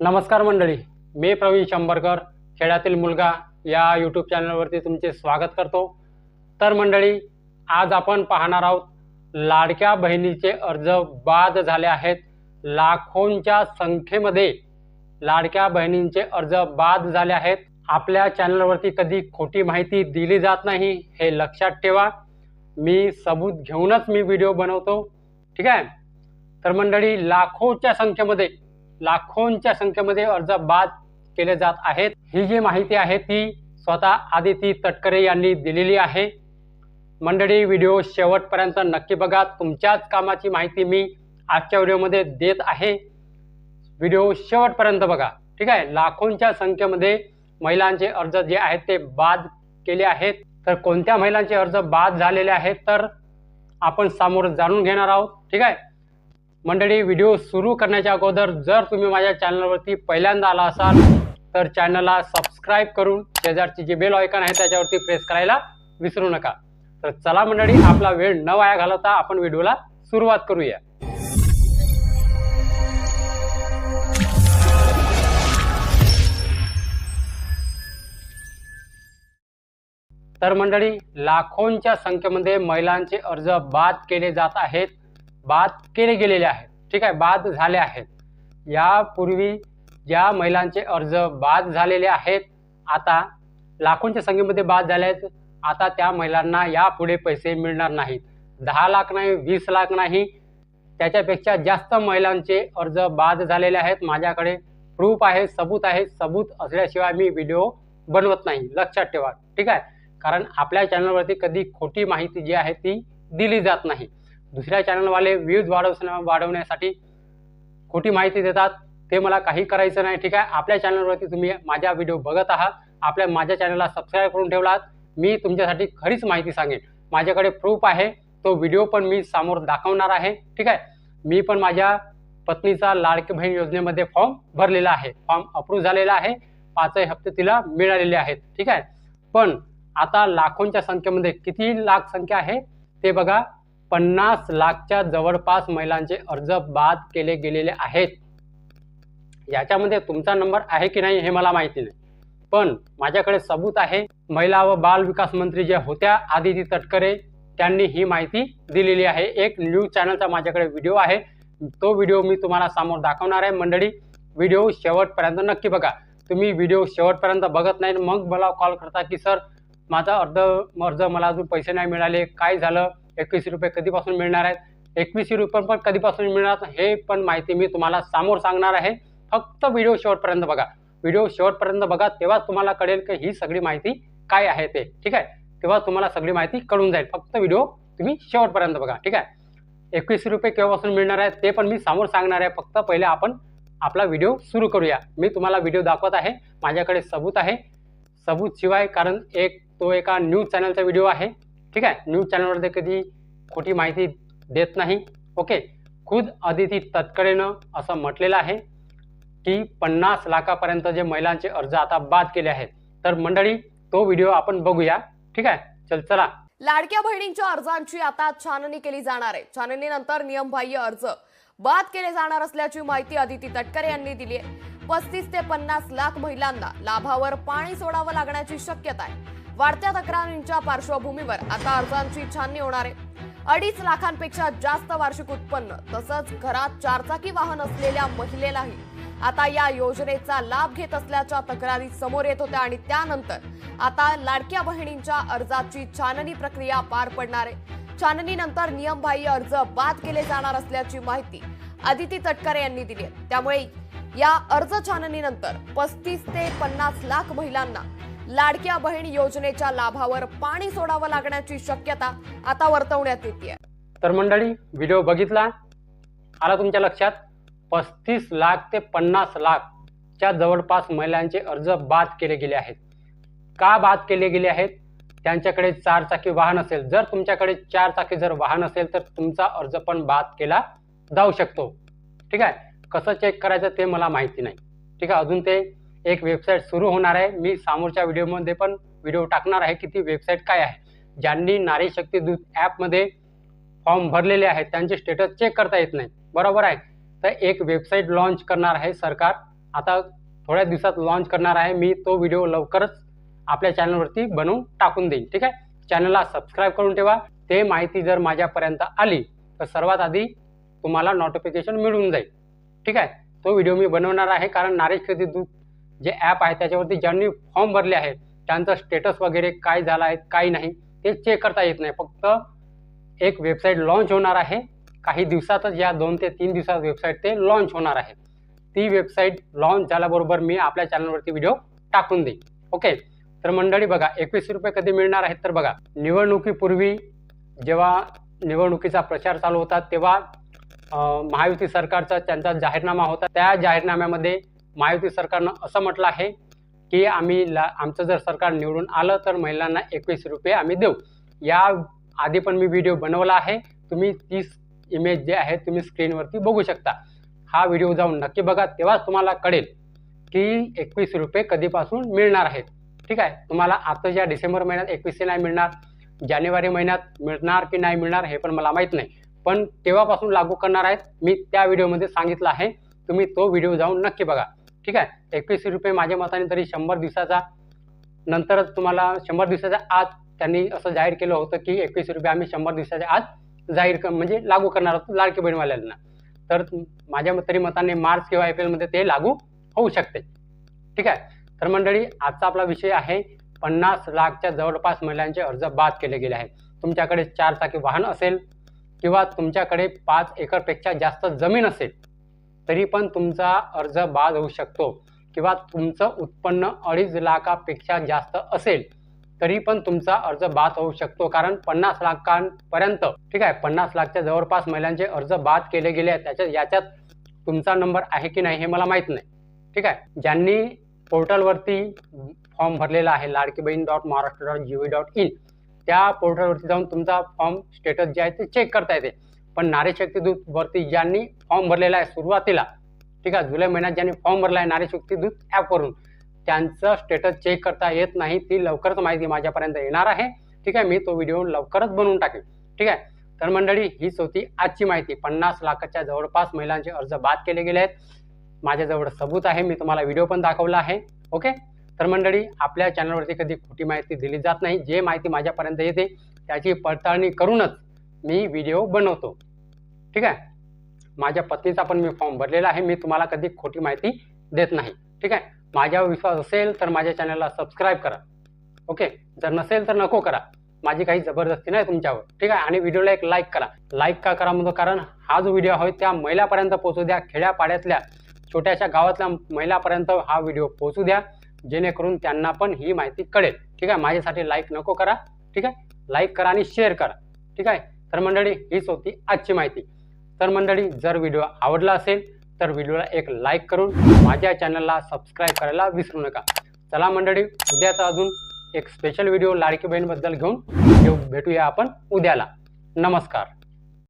नमस्कार मंडळी मी प्रवीण शंभरकर खेड्यातील मुलगा या यूट्यूब चॅनलवरती तुमचे स्वागत करतो. तर मंडळी आज आपण पाहणार आहोत लाडक्या बहिणीचे अर्ज बाद झाले आहेत. लाखोंच्या संख्येमध्ये लाडक्या बहिणींचे अर्ज बाद झाले आहेत. आपल्या चॅनलवरती कधी खोटी माहिती दिली जात नाही हे लक्षात ठेवा. मी सबूत घेऊनच मी व्हिडिओ बनवतो. ठीक आहे? तर मंडळी लाखोच्या संख्येमध्ये लाखोंच्या संख्येमध्ये अर्ज बाद केले जात आहेत. ही जी माहिती आहे ती स्वतः आदिती तटकरे यांनी दिलेली आहे. मंडळी व्हिडिओ शेवटपर्यंत नक्की बघा. तुमच्याच कामाची माहिती मी आजच्या व्हिडिओमध्ये देत आहे. व्हिडिओ शेवटपर्यंत बघा. ठीक आहे? लाखोंच्या संख्येमध्ये महिलांचे अर्ज जे आहेत ते बाद केले आहेत. तर कोणत्या महिलांचे अर्ज बाद झालेले आहेत तर आपण सामोरं जाणून घेणार आहोत. ठीक आहे? मंडळी व्हिडिओ सुरू करण्याच्या अगोदर जर तुम्ही माझ्या चॅनलवरती पहिल्यांदा आला असाल तर चॅनलला सबस्क्राईब करून शेजारची जी बेल ऑयकॉन आहे त्याच्यावरती प्रेस करायला विसरू नका. तर चला मंडळी आपला वेळ न वाया घालवता आपण व्हिडिओला सुरुवात करूया. तर मंडळी लाखोंच्या संख्येमध्ये महिलांचे अर्ज बाद केले जात आहेत. बाद केले गेलेले आहेत. ठीक आहे बाद झाले आहेत. यापूर्वी ज्या महिलांचे अर्ज बाद झालेले आहेत आता लाखोंच्या संख्येमध्ये बाद झाले आहेत. आता त्या महिलांना यापुढे पैसे मिळणार नाहीत. दहा लाख नाही वीस लाख नाही. त्याच्यापेक्षा जास्त महिलांचे अर्ज बाद झालेले आहेत. माझ्याकडे प्रूफ आहे सबूत आहे. सबूत असल्याशिवाय मी व्हिडिओ बनवत नाही. लक्षात ठेवा. ठीक आहे? कारण आपल्या चॅनलवरती कधी खोटी माहिती जी आहे ती दिली जात नाही. दुसऱ्या चॅनलवाले व्ह्यूज वाढवण्या वाढवण्यासाठी खोटी माहिती देतात. ते मला काही करायचं नाही ठीक आहे? आपल्या चॅनलवरती तुम्ही माझ्या व्हिडिओ बघत आहात. आपल्या माझ्या चॅनलला सबस्क्राईब करून ठेवलात. मी तुमच्यासाठी खरीच माहिती सांगेन. माझ्याकडे प्रूफ आहे. तो व्हिडिओ पण मी समोर दाखवणार आहे ठीक आहे? मी पण माझ्या पत्नीचा लाडकी बहीण योजनेमध्ये फॉर्म भरलेला आहे. फॉर्म अप्रूव्ह झालेला आहे. पाचही हप्ते तिला मिळालेले आहेत ठीक आहे? पण आता लाखोंच्या संख्येमध्ये किती लाख संख्या आहे ते बघा. पन्नास लाखच्या जवळपास महिलांचे अर्ज बाद केले गेलेले आहेत. याच्यामध्ये तुमचा नंबर आहे की नाही हे मला माहिती नाही. पण माझ्याकडे सबूत आहे महिला व बाल विकास मंत्री ज्या होत्या आदिती तटकरे त्यांनी ही माहिती दिलेली आहे. एक न्यूज चॅनलचा माझ्याकडे व्हिडिओ आहे. तो व्हिडिओ मी तुम्हाला समोर दाखवणार आहे. मंडळी व्हिडिओ शेवटपर्यंत नक्की बघा. तुम्ही व्हिडिओ शेवटपर्यंत बघत नाही मग मला कॉल करता की सर माझा अर्ध अर्ज मला अजून पैसे नाही मिळाले. काय झालं? एकवीसशे रुपये कधीपासून मिळणार आहेत? एकवीसशे रुपये पण कधीपासून मिळणार हे पण माहिती मी तुम्हाला समोर सांगणार आहे. फक्त व्हिडिओ शेवटपर्यंत बघा. व्हिडिओ शेवटपर्यंत बघा तेव्हाच तुम्हाला कळेल की ही सगळी माहिती काय आहे ते. ठीक आहे? तेव्हा तुम्हाला सगळी माहिती कळून जाईल. फक्त व्हिडिओ तुम्ही शेवटपर्यंत बघा. ठीक आहे? एकवीसशे रुपये केव्हापासून मिळणार आहे ते पण मी समोर सांगणार आहे. फक्त पहिले आपण आपला व्हिडिओ सुरू करूया. मी तुम्हाला व्हिडिओ दाखवत आहे. माझ्याकडे सबूत आहे. सबूत शिवाय कारण एक तो एका न्यूज चॅनलचा व्हिडिओ आहे. ठीक आहे? न्यूज चॅनलवरती कधी खोटी माहिती देत नाही. ओके खुद अदिती तत्कडेनं असं म्हटलेलं आहे की पन्नास लाखापर्यंत जे महिलांचे अर्ज आता बाद केले आहेत. तर मंडळी तो व्हिडिओ आपण बघूया. ठीक आहे? चल चला. लाडक्या बहिणींच्या अर्जांची आता छाननी केली जाणार आहे. छाननीनंतर नियमबाह्य अर्ज बाद केले जाणार असल्याची माहिती अदिती तटकरे यांनी दिली आहे. पस्तीस ते पन्नास लाख महिलांना लाभावर पाणी सोडावं लागण्याची शक्यता आहे. वाढत्या तक्रारींच्या पार्श्वभूमीवर आता अर्जांची छाननी होणार आहे. अडीच लाखांपेक्षा जास्त वार्षिक उत्पन्न तसंच घरात चारचाकी वाहन असलेल्या महिलेलाही आता या योजनेचा लाभ घेत असल्याच्या तक्रारी समोर येत होत्या आणि त्यानंतर आता लाडक्या बहिणींच्या अर्जाची छाननी प्रक्रिया पार पडणार आहे. छाननीनंतर नियमबाह्य अर्ज बाद केले जाणार असल्याची माहिती अदिती तटकरे यांनी दिली आहे. त्यामुळे या अर्ज छाननीनंतर पस्तीस ते पन्नास लाख महिलांना लाडक्या बहीण योजनेच्या लाभावर पाणी सोडावं लागण्याची शक्यता आता वर्तवण्यात येते तर मंडळी व्हिडिओ बघितला? आला तुमच्या लक्षात? पस्तीस लाख ते पन्नास लाखच्या जवळपास महिलांचे अर्ज बाद केले गेले आहेत. का बाद केले गेले आहेत? त्यांच्याकडे चार चाकी वाहन असेल. जर तुमच्याकडे चार चाकी जर वाहन असेल तर तुमचा अर्ज पण बाद केला जाऊ शकतो. ठीक आहे? कसं चेक करायचं ते मला माहिती नाही. ठीक आहे? अजून ते एक वेबसाईट सुरू होणार आहे. मी समोरच्या व्हिडिओमध्ये पण व्हिडिओ टाकणार आहे की ती वेबसाईट काय आहे. ज्यांनी नारी शक्ती दूत ॲपमध्ये फॉर्म भरलेले आहेत त्यांचे स्टेटस चेक करता येत नाही. बरोबर आहे? तर एक वेबसाईट लॉन्च करणार आहे सरकार. आता थोड्या दिवसात लॉन्च करणार आहे. मी तो व्हिडिओ लवकरच आपल्या चॅनलवरती बनवून टाकून देईन. ठीक आहे? चॅनलला सबस्क्राईब करून ठेवा. ते माहिती जर माझ्यापर्यंत आली तर सर्वात आधी तुम्हाला नोटिफिकेशन मिळून जाईल. ठीक आहे? तो व्हिडिओ मी बनवणार आहे कारण नारी शक्ती दूत जे ॲप आहे त्याच्यावरती ज्यांनी फॉर्म भरले आहेत त्यांचं स्टेटस वगैरे काय झालं आहे काय नाही ते चेक करता येत नाही. फक्त एक वेबसाईट लॉन्च होणार आहे. काही दिवसातच या दोन ते तीन दिवसात वेबसाईट ते लॉन्च होणार आहे. ती वेबसाईट लॉन्च झाल्याबरोबर मी आपल्या चॅनलवरती व्हिडिओ टाकून देईन. ओके तर मंडळी बघा एकवीसशे रुपये कधी मिळणार आहेत तर बघा. निवडणुकीपूर्वी जेव्हा निवडणुकीचा प्रचार चालू होता तेव्हा महायुती सरकारचा त्यांचा जाहीरनामा होता. त्या जाहीरनाम्यामध्ये महायुती सरकारनं असं म्हटलं आहे की आम्ही ला आमचं जर सरकार निवडून आलं तर महिलांना एकवीस रुपये आम्ही देऊ. या आधी पण मी व्हिडिओ बनवला आहे. तुम्ही तीस इमेज जे आहे तुम्ही स्क्रीनवरती बघू शकता. हा व्हिडिओ जाऊन नक्की बघा. तेव्हाच तुम्हाला कळेल की एकवीस रुपये कधीपासून मिळणार आहेत. ठीक आहे? तुम्हाला आताच्या डिसेंबर महिन्यात एकवीसशे नाही मिळणार जानेवारी महिन्यात मिळणार की नाही मिळणार हे पण मला माहीत नाही. पण तेव्हापासून लागू करणार आहेत. मी त्या व्हिडिओमध्ये सांगितलं आहे. तुम्ही तो व्हिडिओ जाऊन नक्की बघा. ठीक आहे? एकवीसशे रुपये माझ्या मताने तरी शंभर दिवसाचा नंतरच तुम्हाला शंभर दिवसाच्या आत त्यांनी असं जाहीर केलं होतं की एकवीस रुपये आम्ही शंभर दिवसाच्या आत जाहीर क म्हणजे लागू करणार आहोत लाडके बहिणीवाल्यांना. तर माझ्या तरी मताने मार्च किंवा एप्रिलमध्ये ते लागू होऊ शकते. ठीक आहे? तर मंडळी आजचा आपला विषय आहे पन्नास लाखच्या जवळपास महिलांचे अर्ज बाद केले गेले आहेत. तुमच्याकडे चार चाकी वाहन असेल किंवा तुमच्याकडे पाच एकरपेक्षा जास्त जमीन असेल तरी पण तुमचा अर्ज बाद होऊ शकतो किंवा तुमचं उत्पन्न अडीच लाखापेक्षा जास्त असेल तरी पण तुमचा अर्ज बाद होऊ शकतो. कारण पन्नास लाखांपर्यंत ठीक आहे पन्नास लाखच्या जवळपास महिलांचे अर्ज बाद केले गेले आहेत. त्याच्यात याच्यात तुमचा नंबर आहे की नाही हे मला माहीत नाही. ठीक आहे? ज्यांनी पोर्टलवरती फॉर्म भरलेला आहे Ladki Bahin dot Maharashtra dot G V dot in त्या पोर्टलवरती जाऊन तुमचा फॉर्म स्टेटस जे आहे ते चेक करता येते. पण नारीशक्ती दूत वरती ज्यांनी फॉर्म भरलेला आहे सुरुवातीला ठीक आहे जुलै महिन्यात ज्यांनी फॉर्म भरला आहे नारीशक्ती दूत ॲपवरून त्यांचं स्टेटस चेक करता येत नाही ती लवकरच माहिती माझ्यापर्यंत येणार आहे. ठीक आहे मी तो व्हिडिओ लवकरच बनवून टाकेन. ठीक आहे तर मंडळी हीच होती आजची माहिती. पन्नास लाखाच्या जवळपास महिलांचे अर्ज बाद केले गेले आहेत. माझ्याजवळ सबूत आहे मी तुम्हाला व्हिडिओ पण दाखवला आहे. ओके? तर मंडळी आपल्या चॅनलवरती कधी खोटी माहिती दिली जात नाही. जे माहिती माझ्यापर्यंत येते त्याची पडताळणी करूनच मी व्हिडिओ बनवतो. ठीक आहे? माझ्या पत्नीचा पण मी फॉर्म भरलेला आहे. मी तुम्हाला कधी खोटी माहिती देत नाही. ठीक आहे? माझ्यावर विश्वास असेल तर माझ्या चॅनलला सबस्क्राईब करा. ओके जर नसेल तर नको करा. माझी काही जबरदस्ती नाही तुमच्यावर. ठीक आहे? आणि व्हिडिओला एक लाईक करा. लाईक का करा म्हणतो? कारण हा जो व्हिडिओ आहे त्या महिलापर्यंत पोहोचू द्या. खेड्यापाड्यातल्या छोट्याशा गावातल्या महिलापर्यंत हा व्हिडिओ पोहोचू द्या. जेणेकरून त्यांना पण ही माहिती कळेल. ठीक आहे? माझ्यासाठी लाईक नको करा. ठीक आहे? लाईक करा आणि शेअर करा. ठीक आहे? तर मंडळी हीच होती आजची माहिती. तर मंडळी जर व्हिडिओ आवडला असेल तर व्हिडिओला एक लाईक करून माझ्या चॅनलला सबस्क्राईब करायला विसरू नका. चला मंडळी उद्याचा अजून एक स्पेशल व्हिडिओ लाडकी बहीणबद्दल घेऊन भेटूया आपण उद्याला. नमस्कार.